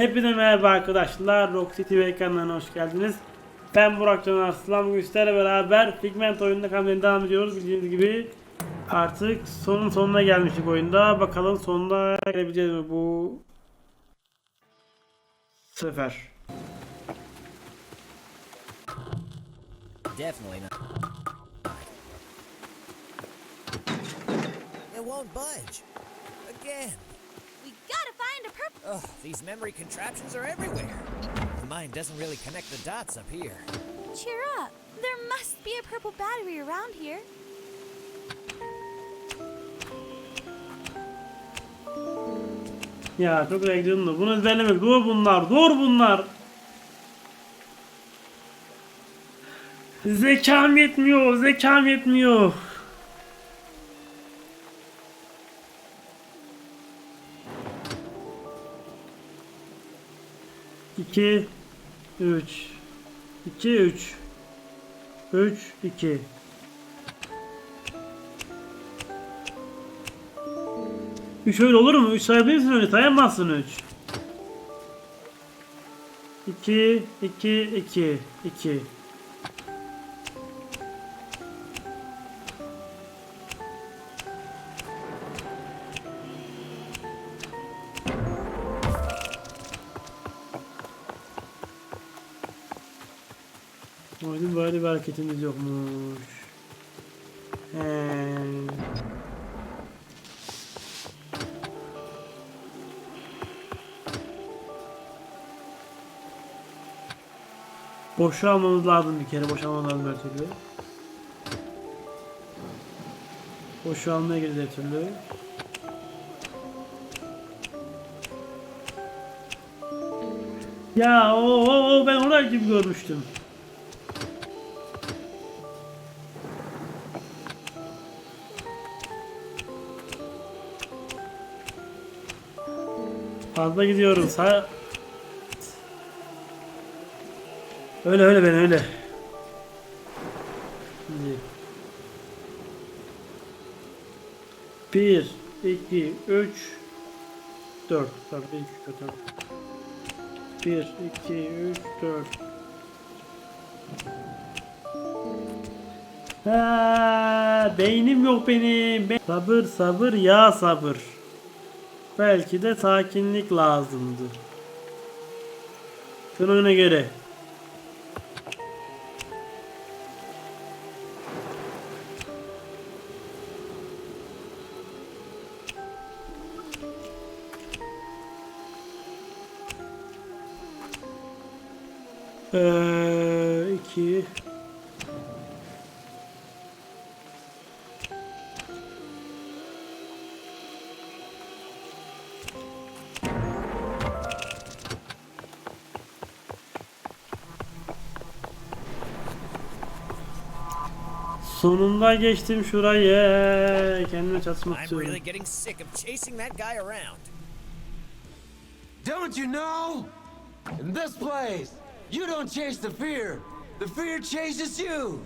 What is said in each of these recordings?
Hepinize merhaba arkadaşlar. Roxy TV ekranlarına hoş geldiniz. Ben Burak Can Arslan. Bugün sizlerle beraber Figment oyununda kalmaya devam ediyoruz. Bildiğiniz gibi artık sonun sonuna gelmiştik oyunda. Bakalım sonuna gelebileceğiz mi bu sefer. Definitely not. It won't budge. Again. We gotta find a purple. Ugh, these memory contraptions are everywhere. The mind doesn't really connect the dots up here. Cheer up. There must be a purple battery around here. Ya çok heyecanlı. Bunu ezberlemek zor bunlar. Zor bunlar. Zekam yetmiyor. Zekam yetmiyor. 2 3 2 3 3 2 3 öyle olur mu? 3 sayabilirsin öyle. Sayamazsın 3 2 2 2 2 hareketimiz yokmuş. He. Boşu almamız lazım bir kere. Boşu almamız lazım her türlü. Boşu almaya girdi her türlü. Ya o, o, o ben oraya gibi görmüştüm. Fazla gidiyorum. Sa öyle öyle ben öyle. Bir, iki, üç, dört. Tabii iki, dört. Bir, iki, üç, dört. Ha, beynim yok benim. Be- sabır sabır ya sabır. Belki de sakinlik lazımdı. Ona göre. Sonunda geçtim şurayı. Kendime çatışmak I'm istiyorum. really getting sick of chasing that guy around. Don't you know? In this place, you don't chase the fear. The fear chases you.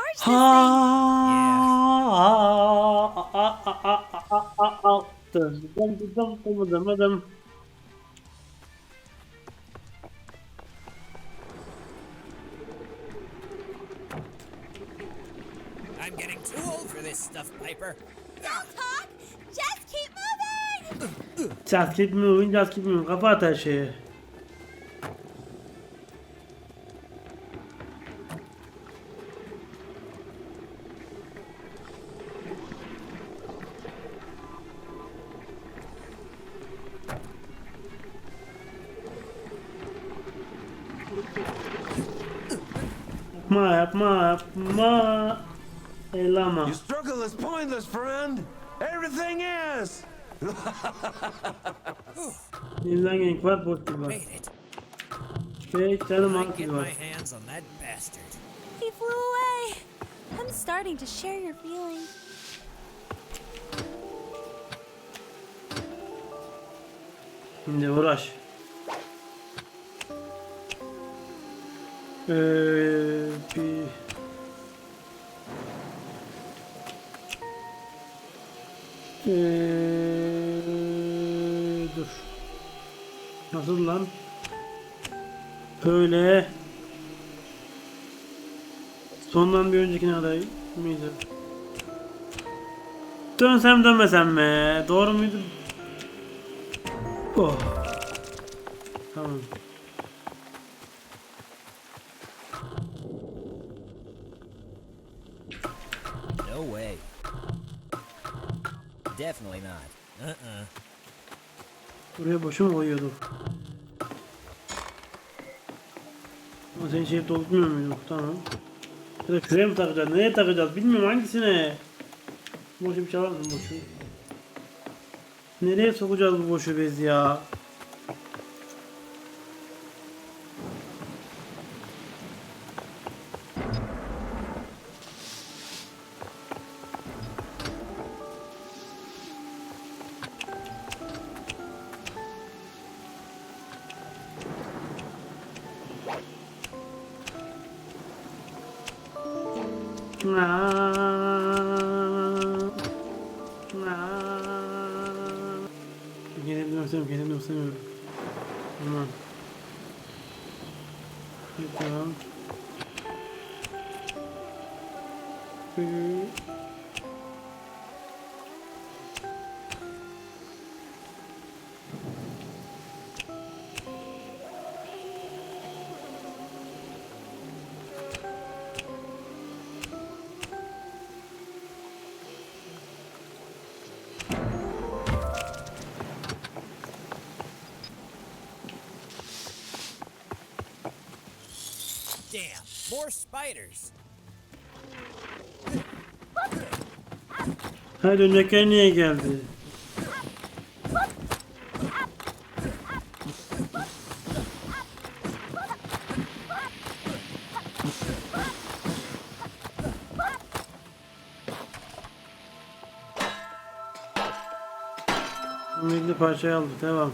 Charge this thing. I'm getting too old for this stuff, Piper. Don't talk! Just keep moving! Just keep moving, just keep moving. Kafa at her şeye. yapma yapma. Elama. Eh, your struggle is pointless, friend. Everything is. İllengen var boşluk var. Okay, on that bastard. He flew away. I'm starting to share your feeling. Şimdi uğraş. Ee, bir... Ee, dur. Nasıl lan? Böyle. Sondan bir öncekine aday mıydı? Dönsem dönmesem mi? Doğru muydu? Oh. Tamam. Way. Definitely not. Uh-uh. Buraya boşu mu koyuyorduk? Ama sen şey doldurmuyor muyduk? Tamam. Ya da şuraya mı takacağız? Nereye takacağız? Bilmiyorum hangisine. Boşu bir şey var mı boşu? Nereye sokacağız bu boşu biz ya? Gelebiliyorum istemiyorum, gelebiliyorum istemiyorum. Tamam. Tamam. Damn, more spiders. Ha dönecekler niye geldi? Milli parçayı aldık devam.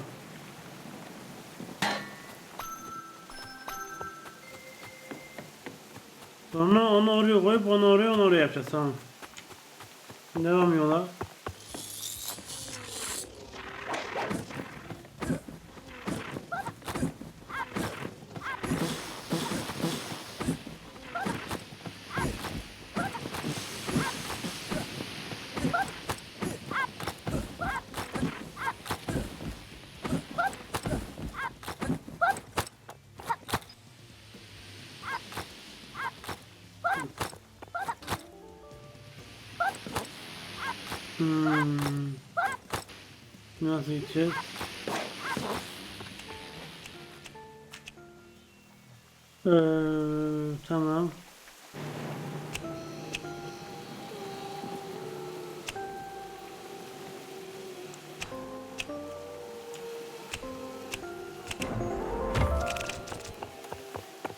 Koyup onu oraya onu oraya yapacağız tamam. Devam yola. Nasıl gideceğiz? Ee, tamam.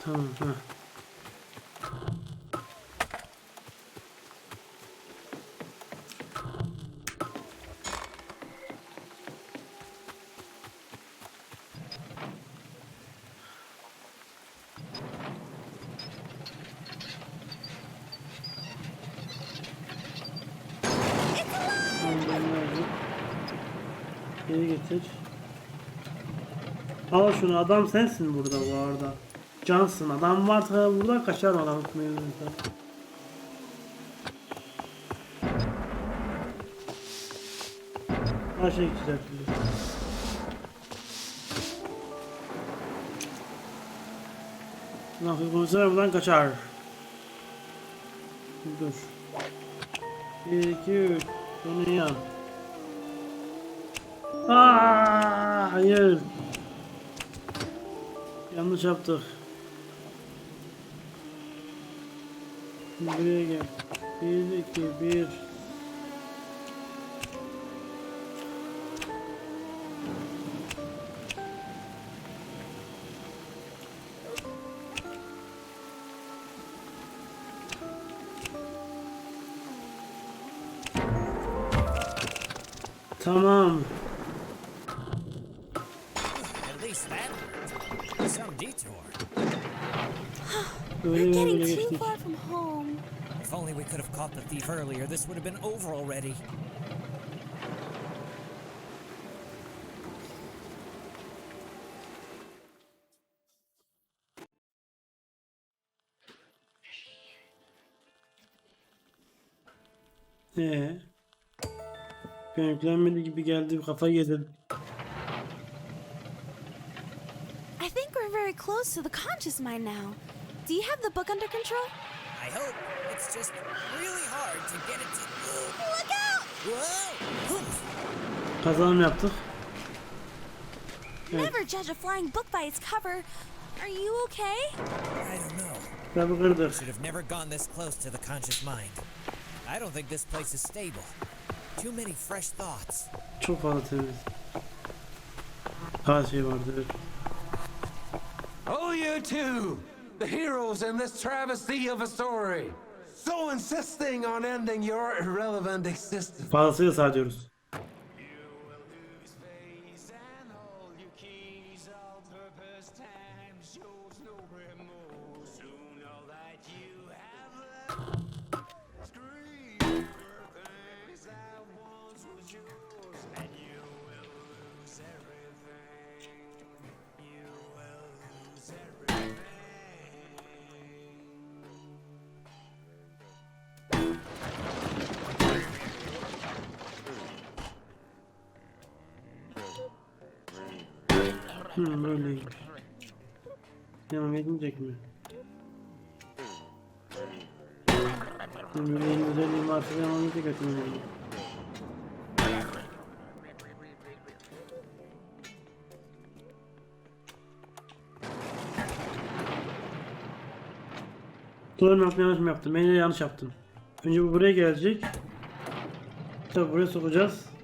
Tamam. Ha. Geri getir. Al şunu adam sensin burada bu arada. Cansın adam varsa burada kaçar adam mevzunda. Her şey güzel. Nasıl konuşsa buradan kaçar. Dur. 1 2 3 Bunu yan. Aa, hayır. Yanlış yaptık. Buraya gel. 1 2 1 Tamam. We're getting too far from home. If only we could have caught the thief earlier, this would have been over already. Ee, ben yüklenmedi gibi geldi kafa yedim. I think we're very close to the conscious mind now. Do you have the book under control? I hope it's just really hard to get it to. Look out! Whoa! Oof. Kazanım yaptık. Evet. Never judge a flying book by its cover. Are you okay? I don't know. Kitabı kırdık. Should have never gone this close to the conscious mind. I don't think this place is stable. Too many fresh thoughts. Çok fazla temiz. Her şey vardı. evet. Oh, you two! The heroes in this travesty of a story! So insisting on ending your irrelevant existence. Fazlasıyla sağ diyoruz. Yanım yetmeyecek mi? Yeni özelliğim varsa yanım yetecek etmeyeceğim. Doğru mu yanlış mı yaptım? Ben yine yanlış yaptım. Önce bu buraya gelecek. Tabi buraya sokacağız.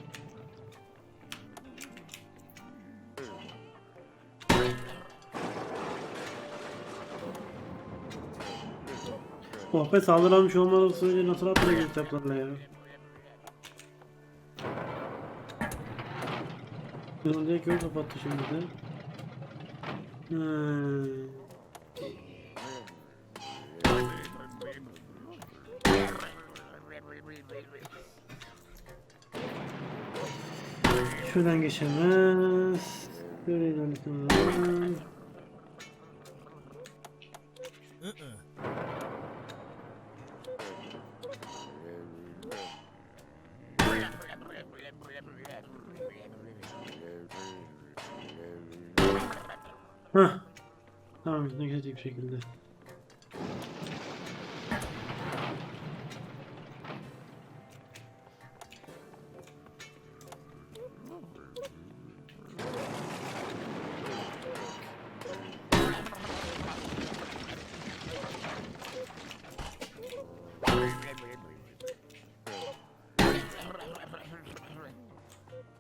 Oh be saldırılmış olmadığı sürece nasıl atlayacak kitaplarla ya? Yolundaki yol kapattı şimdi de. Hmm. Şuradan geçemez. Şuraya dönüştürmez. Şekilde.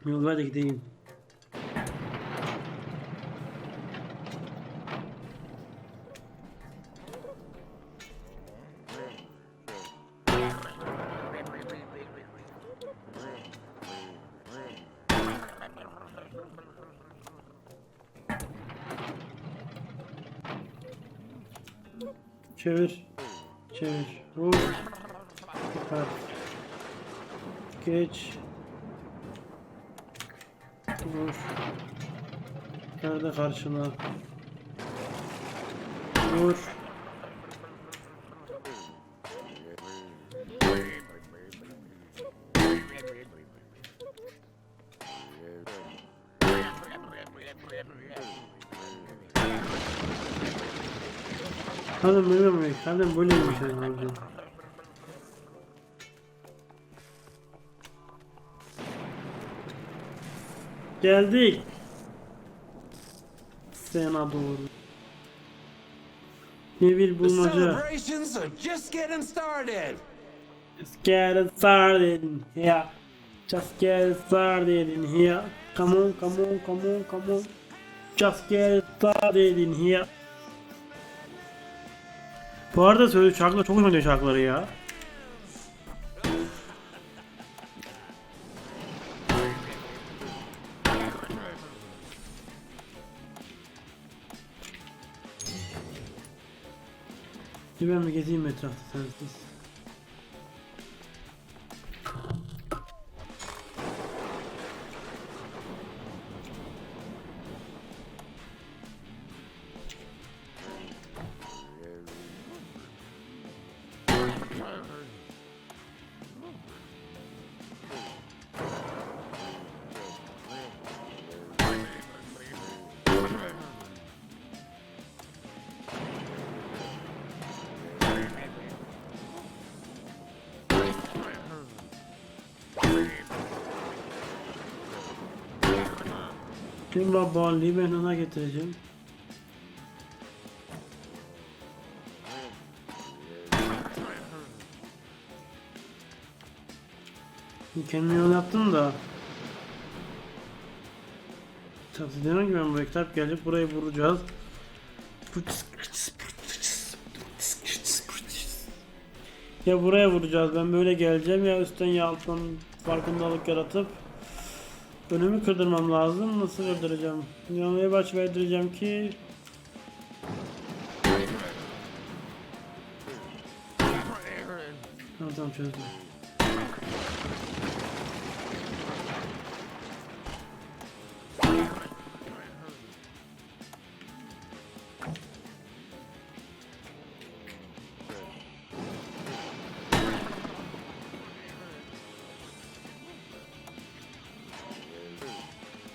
Yol ver de gideyim. Çevir. Çevir. Vur. Çıkar. Geç. Vur. Nerede karşıla? Vur. Hadi böyle mi? Hadi böyle mi şey oldu? Geldik. Sana doğru. Ne bir The bulmaca. just getting started. Just get it started here. Just get it started in here. Come on, come on, come on, come on. Just get it started in here. Bu arada söyle şarkılar çok gidiyor şarkıları ya. Ben bir gezeyim etrafta sensiz. Kim babalıyı ben ona getireceğim. Kendime yol yaptım da. Tabii demem ki ben buraya kitap gelecek burayı vuracağız. Ya buraya vuracağız ben böyle geleceğim ya üstten ya alttan farkındalık yaratıp Önümü kırdırmam lazım. Nasıl kırdıracağım? Yanlıya baş verdireceğim ki Tamam tamam çözdüm.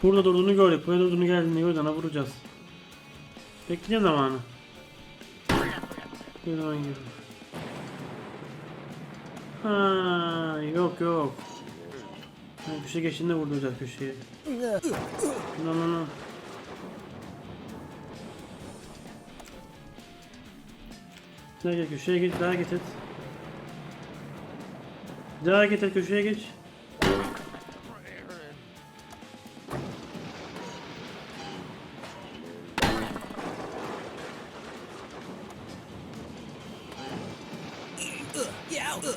Burada durduğunu gördük. Buraya durduğunu geldiğini gördük. Ona vuracağız. Bekleyeceğim zamanı. Bir zaman gibi. Ha, yok yok. Yani köşe geçtiğinde vurduracağız köşeye. No no no. Daha gel köşeye geç, daha hareket et. Daha hareket et, köşeye geç. Yeah. Ugh.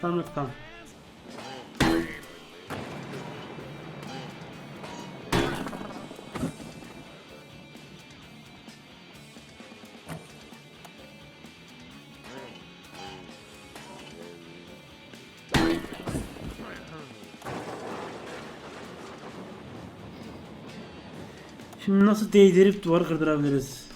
Tam tam. Şimdi nasıl değdirip duvarı kırdırabiliriz?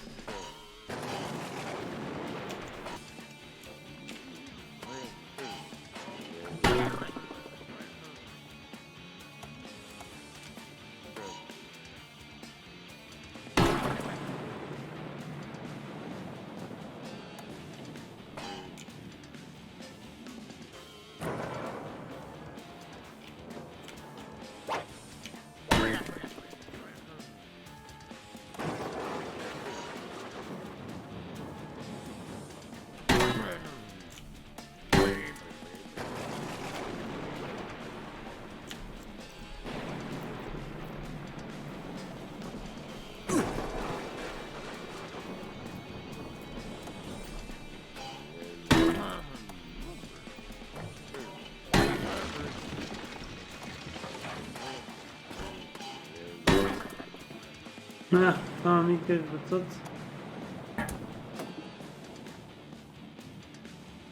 Heh, tamam ilk kez fırsat.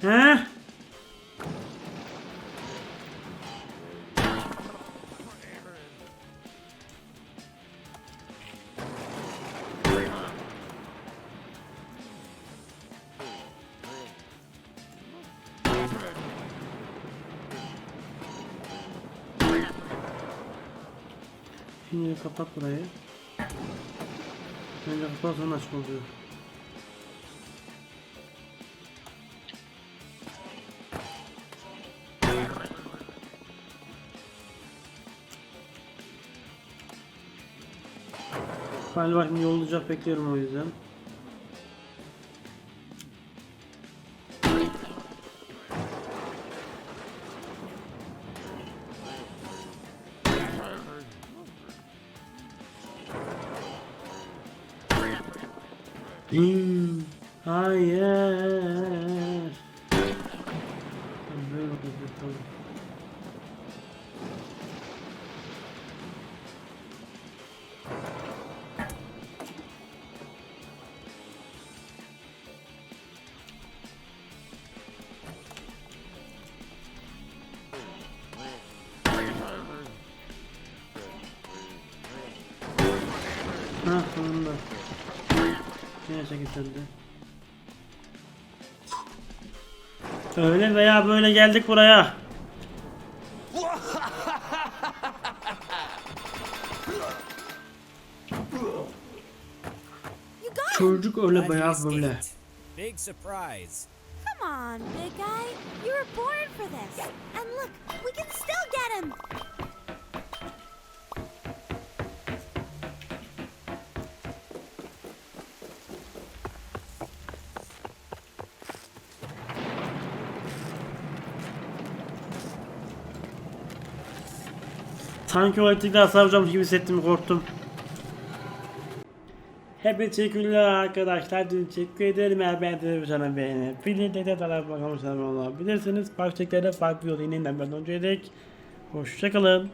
Heh. Şimdi kapat burayı. Önce kapat sonra açma oluyor. Galiba şimdi yollayacak bekliyorum o yüzden. Ha sonunda. Yine çekil sen de. Öyle veya böyle geldik buraya. Çocuk öyle veya böyle. Big surprise. Come on, big guy. You were born for this. And look, we can still get him! Sanki o etikte hasar vuracakmış gibi hissettim korktum. Hepinize teşekkürler arkadaşlar. Teşekkür ederim eğer beğendiyseniz sana beğenip. Bir de taraf bakalım olabilirsiniz. Farklı şekillerde farklı yolu yine ben önce edek. Hoşçakalın.